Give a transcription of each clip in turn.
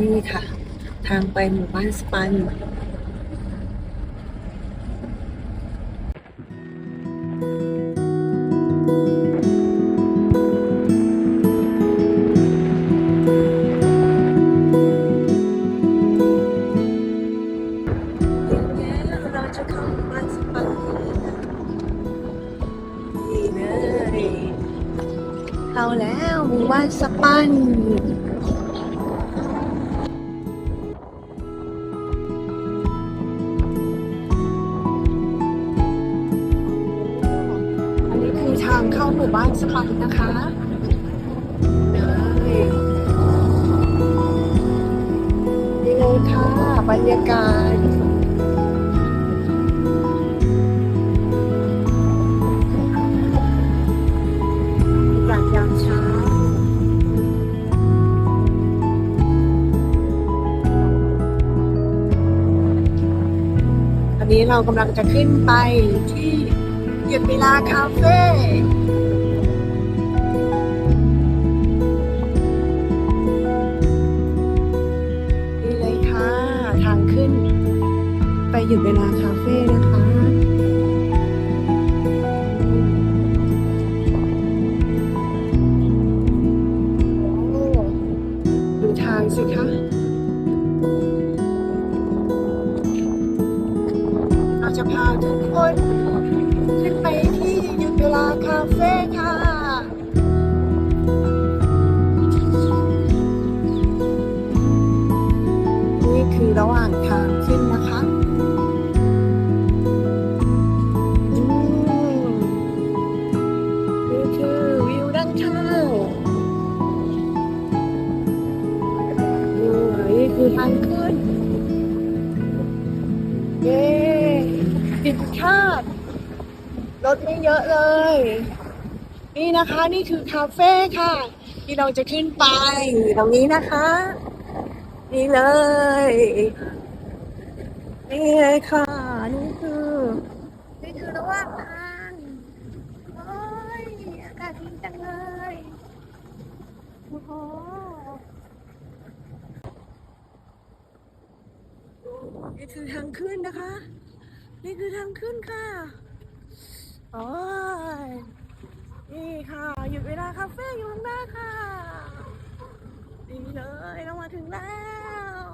นี่ค่ะ ทางไปหมู่บ้านสปัน หมู่บ้านสปันนะคะเลยนี่เลยค่ะบรรยากาศหลังยามเช้าอันนี้เรากำลังจะขึ้นไปที่หยุดเวลาคาเฟ่ หยุดเวลาคาเฟ่นะคะดูทางสิคะเราจะพาทุกคน รถไม่เยอะเลย นี่นะคะนี่คือคาเฟ่ค่ะ ที่เราจะขึ้นไปตรงนี้นะคะ นี่เลยนี่เลยค่ะ นี่คือนี่คือระหว่างทางโอ้ยอากาศดีจังเลยโอ้โหนี่คือทางขึ้นนะคะ นี่คือทางขึ้นค่ะ โอ้ยนี่ค่ะหยุดเวลาคาเฟ่อยู่ข้างหน้าค่ะนี่เลยเรามาถึงแล้ว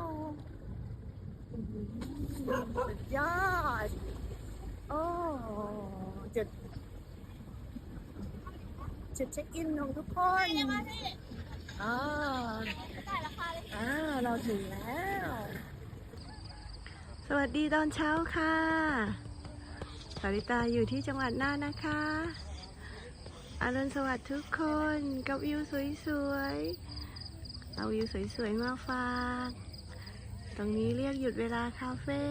สุดยอดโอ้จุดจุดเช็คอินของทุกคนอ่าอ่าเราถึงแล้ว สวัสดีตอนเช้าค่ะ สาริตาอยู่ที่จังหวัดน่านนะคะอารุณสวัสดิ์ทุกคนกับวิวสวยๆ เอาวิวสวยๆ มาฝาก ตรงนี้เรียกหยุดเวลาคาเฟ่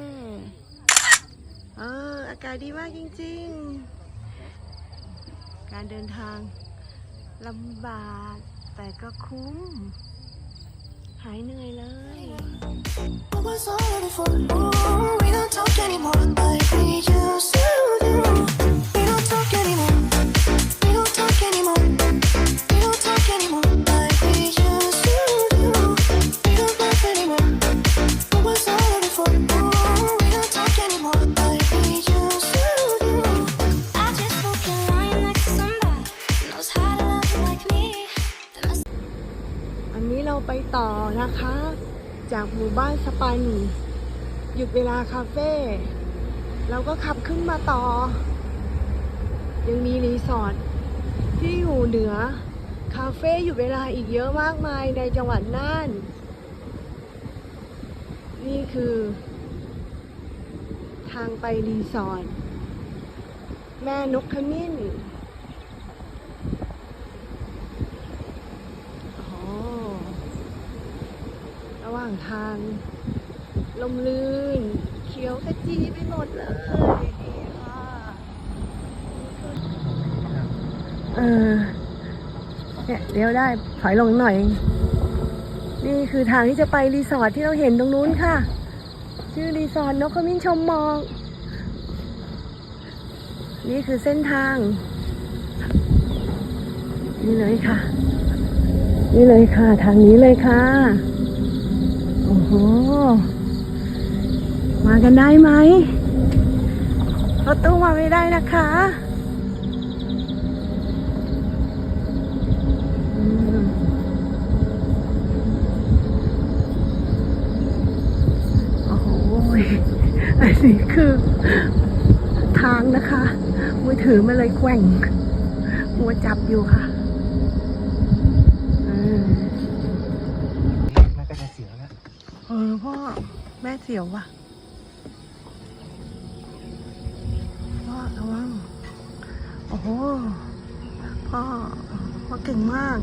เออ อากาศดีมากจริงๆ การเดินทางลำบากแต่ก็คุ้ม หายเหนื่อยเลย What was all for you. we don't talk anymore like we used to จากหมู่บ้านสปัน หยุดเวลาคาเฟ่เราก็ขับขึ้นมาต่อ ยังมีรีสอร์ทที่อยู่เหนือ คาเฟ่หยุดเวลาอีกเยอะมากมายในจังหวัดน่าน นี่คือ ทางไปรีสอร์ทแม่นกขมิ้น อ๋อ ระหว่างทาง ลมลื่น เขียวขจีไปหมดเลยนี่ค่ะเออเนี่ยเดี๋ยวได้ถอยลงหน่อย นี่คือทางที่จะไปรีสอร์ทที่เราเห็นตรงนู้นค่ะ ชื่อรีสอร์ทนกขมิ้นชมมอง นี่คือเส้นทาง นี่เลยค่ะ นี่เลยค่ะ ทางนี้เลยค่ะ อ้โห มากันได้ไหมรถตู้มาไม่ได้นะคะอืมโอ้โห อันนี้คือทางนะคะ มือถือมาเลยแกว่ง มัวจับอยู่ค่ะ เสียวว่ะพ่อระวัง โอ้โห พ่อ พ่อเก่งมาก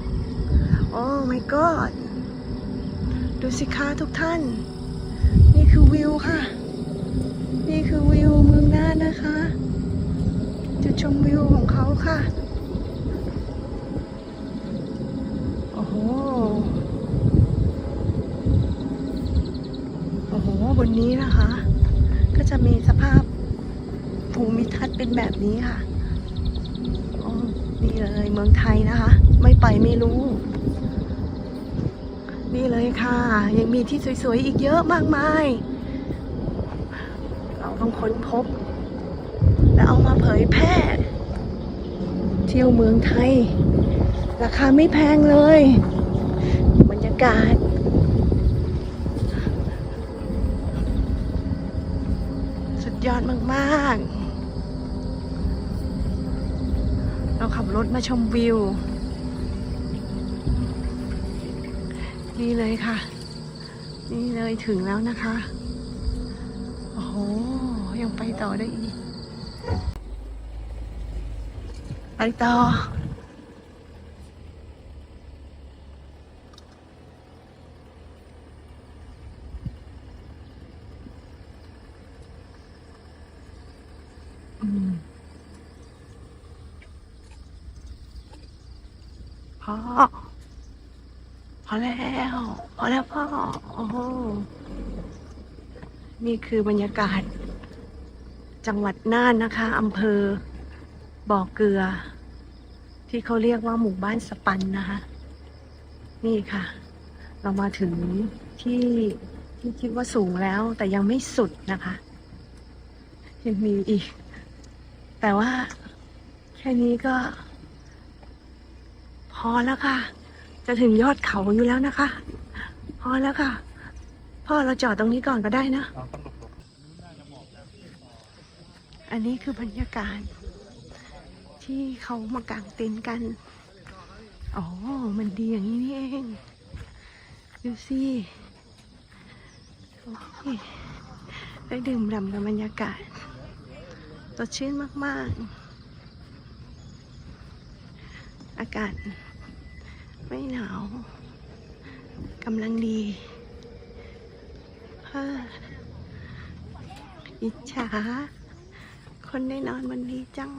โอ้ my god ดูสิคะทุกท่าน นี่คือวิวค่ะ นี่คือวิวเมืองน่านนะคะ จุดชมวิวของเขาค่ะ โอ้โห โอ้โห บนนี้นะคะ ก็จะมีสภาพภูมิทัศน์เป็นแบบนี้ค่ะโอ้นี่เลยเมืองไทยนะคะ ไม่ไปไม่รู้ นี่เลยค่ะ ยังมีที่สวยๆ อีกเยอะมากมาย เราต้องค้นพบ แล้วเอามาเผยแพร่เที่ยวเมืองไทย ราคาไม่แพงเลย บรรยากาศ สุด ยอดมาก ๆ เราขับรถมาชมวิว นี่เลยค่ะ นี่เลยถึงแล้วนะคะ โอ้โห ยังไปต่อได้อีก ไปต่อ อืม พ่อ พอแล้ว พอแล้วพ่อ โอ้โห นี่คือบรรยากาศ จังหวัดน่านนะคะอำเภอบ่อเกลือ ที่เขาเรียกว่าหมู่บ้านสปันนะคะ นี่ค่ะ เรามาถึงที่ที่คิดว่าสูงแล้วแต่ยังไม่สุดนะคะยังมีอีก แต่ว่าแค่นี้ก็ พอแล้วค่ะ จะถึงยอดเขาอยู่แล้วนะคะ พอแล้วค่ะ พ่อเราจอดตรงนี้ก่อนก็ได้นะ อันนี้คือบรรยากาศ ที่เขามากางเต็นท์กัน อ๋อ มันดีอย่างนี้นี่เองดูสิได้ดื่มด่ำกับบรรยากาศ สดชื่นมาก ๆ อากาศไม่หนาวกำลังดีเฮ้ออิจฉาคนได้นอนวันนี้จัง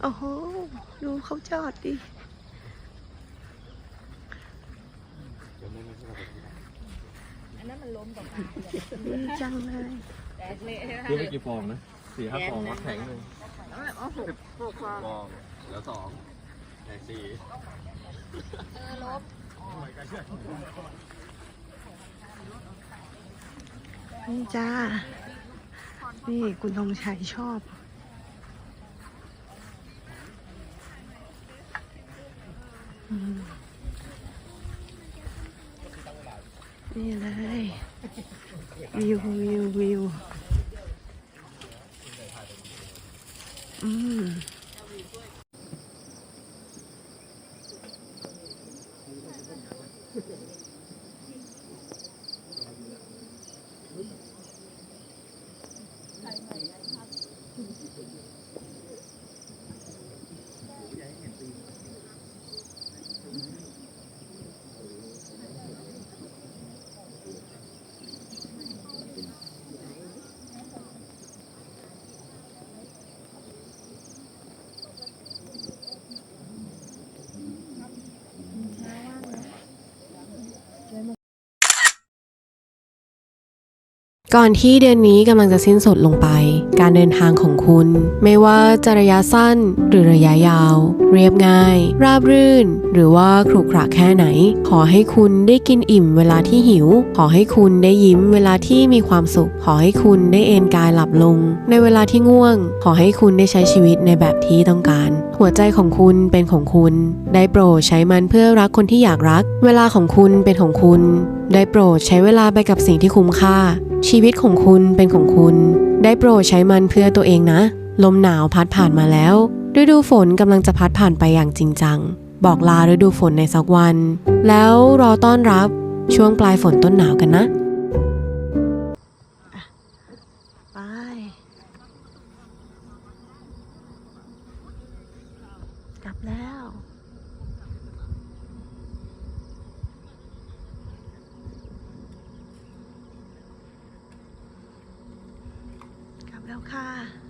โอ้โห ดูเขาจอดดิ ดีจังเลยเยอะไปกี่ฟองนะสี่ห้าฟองวัดแข็งเลยฟองแล้วสองแตกสี่นี่จ้า นี่คุณธงชัยชอบอืม นี่เลยวิววิววิวอืม ก่อนที่เดือนนี้กำลังจะสิ้นสุดลงไป การเดินทางของคุณ ไม่ว่าจะระยะสั้นหรือระยะยาว เรียบง่าย ราบรื่น หรือว่าขรุขระแค่ไหน ขอให้คุณได้กินอิ่มเวลาที่หิว ขอให้คุณได้ยิ้มเวลาที่มีความสุข ขอให้คุณได้เอนกายหลับลง ในเวลาที่ง่วง ขอให้คุณได้ใช้ชีวิตในแบบที่ต้องการ หัวใจของคุณเป็นของคุณ ได้โปรดใช้มันเพื่อรักคนที่อยากรัก เวลาของคุณเป็นของคุณ ได้โปรดใช้เวลาไปกับสิ่งที่คุ้มค่า ชีวิตของคุณเป็นของคุณ ได้โปรดใช้มันเพื่อตัวเองนะ ลมหนาวพัดผ่านมาแล้วฤดูฝนกำลังจะพัดผ่านไปอย่างจริงจัง บอกลาฤดูฝนในสักวัน แล้วรอต้อนรับช่วงปลายฝนต้นหนาวกันนะ ไป กลับแล้ว กลับ แล้วค่ะ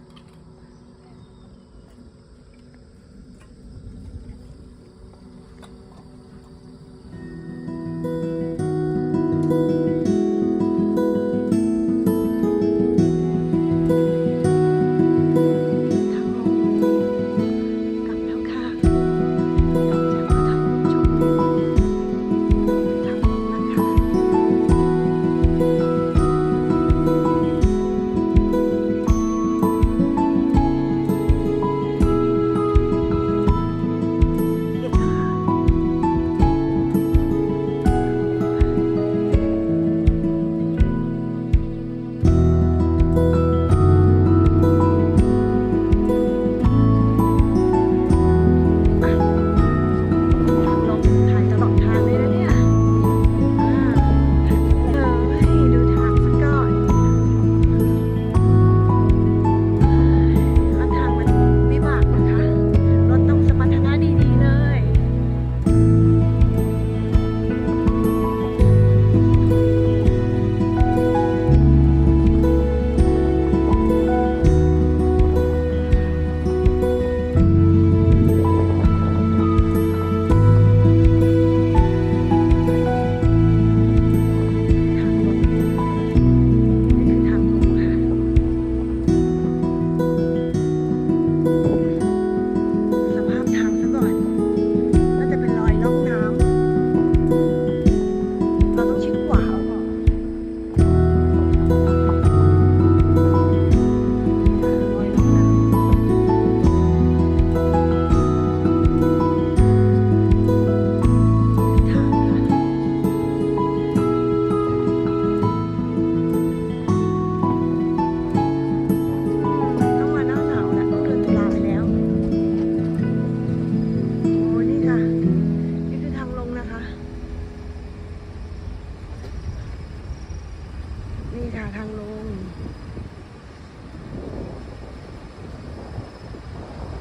นี่ค่ะทางลง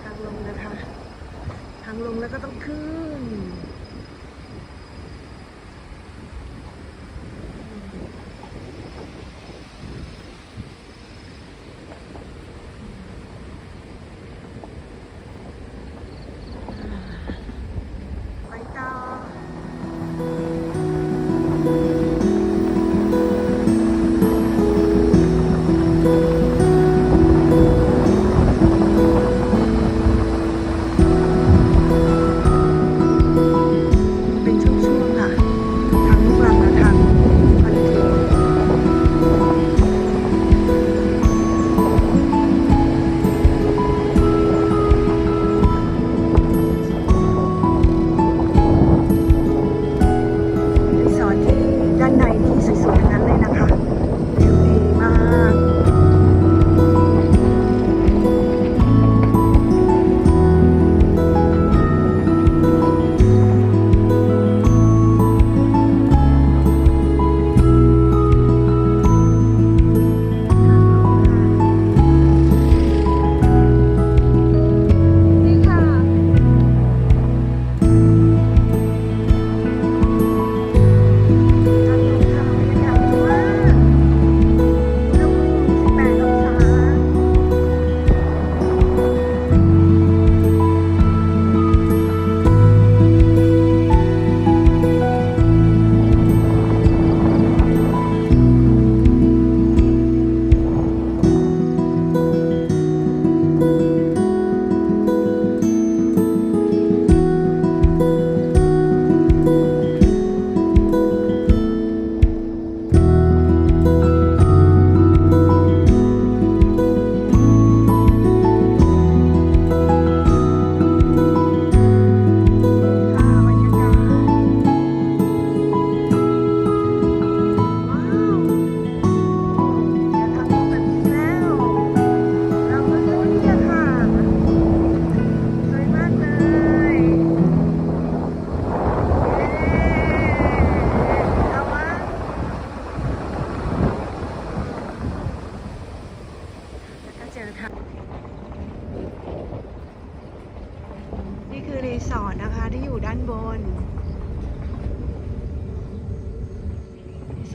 ทางลงนะคะ ทางลงแล้วก็ต้องขึ้น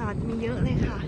สัตว์มีเยอะเลยค่ะ